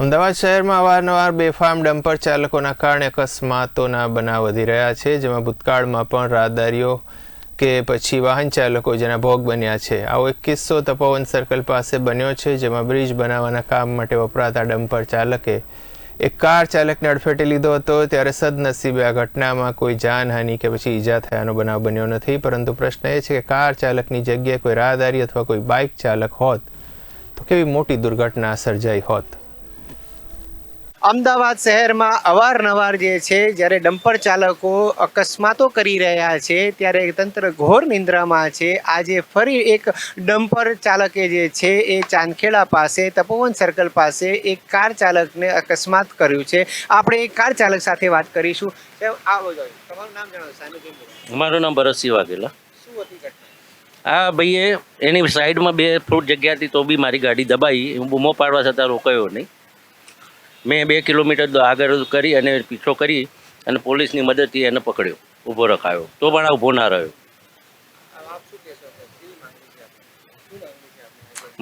અમદાવાદ શહેરમાં અવારનવાર બેફામ ડમ્પર ચાલકોના કારણે અકસ્માતોના બનાવ વધી રહ્યા છે, જેમાં ભૂતકાળમાં પણ રાહદારીઓ કે પછી વાહન ચાલકો જેના ભોગ બન્યા છે. આવો એક કિસ્સો તપોવન સર્કલ પાસે બન્યો છે, જેમાં બ્રિજ બનાવવાના કામ માટે વપરાતા ડમ્પર ચાલકે એક કાર ચાલકને અડફેટે લીધો હતો, ત્યારે સદનસીબે આ ઘટનામાં કોઈ જાનહાનિ કે પછી ઈજા થયાનો બનાવ બન્યો નથી. પરંતુ પ્રશ્ન એ છે કે કાર ચાલકની જગ્યાએ કોઈ રાહદારી અથવા કોઈ બાઇક ચાલક હોત તો કેવી મોટી દુર્ઘટના સર્જાઈ હોત? અમદાવાદ શહેરમાં અવારનવાર જે છે જ્યારે ડમ્પર ચાલકો અકસ્માતો કરી રહ્યા છે ત્યારે તંત્ર ઘોર નિંદ્રામાં છે. આજે ફરી એક ડમ્પર ચાલકે જે છે એ ચાંદખેડા પાસે તપોવન સર્કલ પાસે એક કાર ચાલકને અકસ્માત કર્યું છે. આપણે એક કાર ચાલક સાથે વાત કરીશું. આવો તમારું નામ જણાવો. મારું નામ ભરતસિંહ વાઘેલા. શું હતી ઘટના? આ ભાઈએ એની સાઈડમાં બે ફૂટ જગ્યા હતી તો બી મારી ગાડી દબાઈ. હું બૂમો પાડવા છતાં રોકાયો નહીં. મેં બે કિલોમીટર આગળ કરી અને પીછો કરી અને પોલીસની મદદથી એને પકડ્યો. ઊભો રખાયો. તો પણ આ ઊભો ના રહ્યો?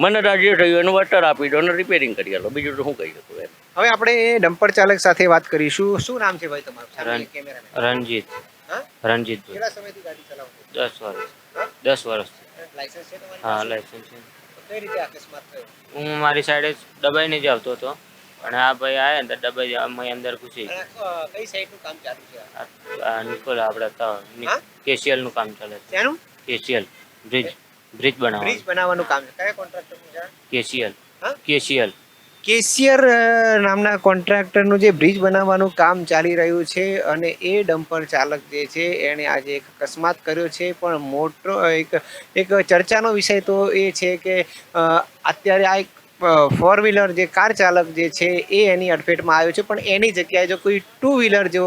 મને રાજ્ય થયું એનું વટર આપી દો અને રિપેરિંગ કરી આલો. બીજું તો શું કહી શકું એમ. હવે આપણે એ ડમ્પર ચાલક સાથે વાત કરીશું. શું નામ છે ભાઈ તમારું? રણજીત. રણજીત કેટલા સમયથી ગાડી ચલાવો છો દસ વર્ષ? દસ વર્ષ. લાયસન્સ છે તમારું હા લાયસન્સ છે. કઈ રીતે અકસ્માત થયો? હું મારી સાઈડે દબાઈને જ આવતો હતો. અને આ ભાઈ આયા ને દબાઈ અમે અંદર ઘૂસી કઈ સાઈડનું કામ ચાલુ છે? આ- નિકોલ આપણે તો કેસીએલનું કામ ચાલે છે. એનું કેસીએલ બ્રિજ બ્રિજ બ્રિજ બનાવવાનું બનાવવાનું કામ છે. કયા કોન્ટ્રાક્ટરનું છે? કેસીએલ હા? કેસીએલ કેશિયર નામના કોન્ટ્રાક્ટરનું જે બ્રિજ બનાવવાનું કામ ચાલી રહ્યું છે અને એ ડમ્પર ચાલક જે છે એણે આજે એક અકસ્માત કર્યો છે. પણ મોટો એક એક ચર્ચાનો વિષય તો એ છે કે અત્યારે આ એક ફોર વ્હીલર જે કાર ચાલક જે છે, એ એની અડફેટમાં આવ્યો છે. પણ એની જગ્યાએ જો કોઈ ટુ વ્હીલર જો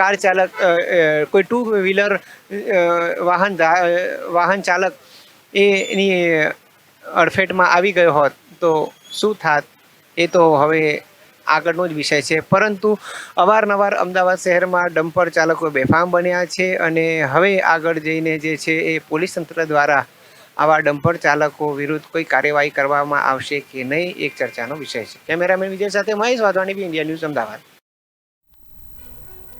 કાર ચાલક કોઈ ટુ વ્હીલર વાહન વાહન ચાલક એની અડફેટમાં આવી ગયો હોત, તો શું થાત? એ તો હવે આગળનો જ વિષય છે. પરંતુ અવારનવાર અમદાવાદ શહેરમાં ડમ્પર ચાલકો બેફામ બન્યા છે અને હવે આગળ જઈને જે છે એ પોલીસ તંત્ર દ્વારા આવા ડમ્પર ચાલકો વિરુદ્ધ કોઈ કાર્યવાહી કરવામાં આવશે કે નહીં, એક ચર્ચાનો વિષય છે. કેમેરામેન વિજય સાથે Mahesh Wadhwani B India news Ahmedabad.